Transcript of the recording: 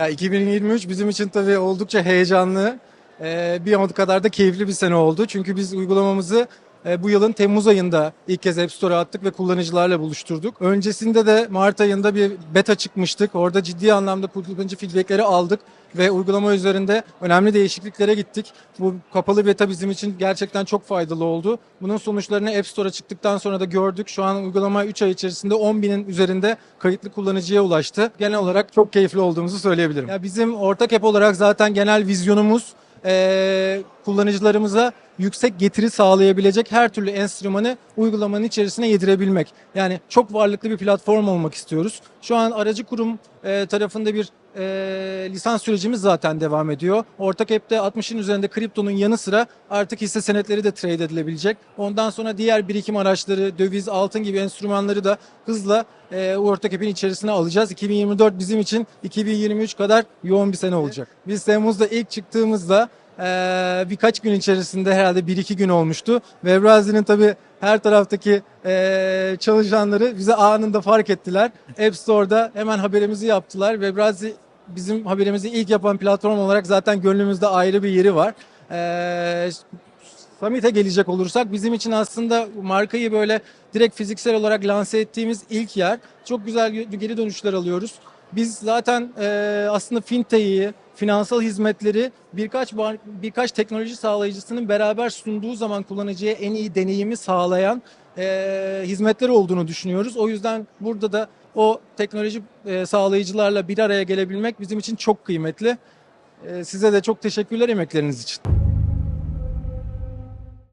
Ya 2023 bizim için tabii oldukça heyecanlı. Ee, bir o kadar da keyifli bir sene oldu. Çünkü biz uygulamamızı bu yılın Temmuz ayında ilk kez App Store'a attık ve kullanıcılarla buluşturduk. Öncesinde de Mart ayında bir beta çıkmıştık. Orada ciddi anlamda kullanıcı feedbackleri aldık ve uygulama üzerinde önemli değişikliklere gittik. Bu kapalı beta bizim için gerçekten çok faydalı oldu. Bunun sonuçlarını App Store'a çıktıktan sonra da gördük. Şu an uygulama 3 ay içerisinde 10 binin üzerinde kayıtlı kullanıcıya ulaştı. Genel olarak çok keyifli olduğumuzu söyleyebilirim. Ya bizim ortak app olarak zaten genel vizyonumuz eee, kullanıcılarımıza yüksek getiri sağlayabilecek her türlü enstrümanı uygulamanın içerisine yedirebilmek. Yani çok varlıklı bir platform olmak istiyoruz. Şu an aracı kurum eee, tarafında bir eee, lisans sürecimiz zaten devam ediyor. Ortak app'te 60'ın üzerinde kriptonun yanı sıra artık hisse senetleri de trade edilebilecek. Ondan sonra diğer birikim araçları, döviz, altın gibi enstrümanları da hızla eee ortak app'in içerisine alacağız. 2024 bizim için 2023 kadar yoğun bir sene olacak. Biz Temmuz'da ilk çıktığımızda eee, birkaç gün içerisinde herhalde 1-2 gün olmuştu. Webrazi'nin tabii her taraftaki eee, çalışanları bize anında fark ettiler. App Store'da hemen haberimizi yaptılar. Webrazi bizim haberimizi ilk yapan platform olarak zaten gönlümüzde ayrı bir yeri var. Summit'e gelecek olursak bizim için aslında markayı böyle direkt fiziksel olarak lanse ettiğimiz ilk yer. Çok güzel geri dönüşler alıyoruz. Biz zaten e, aslında fintech'i, finansal hizmetleri birkaç birkaç teknoloji sağlayıcısının beraber sunduğu zaman kullanıcıya en iyi deneyimi sağlayan e, hizmetler olduğunu düşünüyoruz. O yüzden burada da o teknoloji e, sağlayıcılarla bir araya gelebilmek bizim için çok kıymetli. E, size de çok teşekkürler emekleriniz için.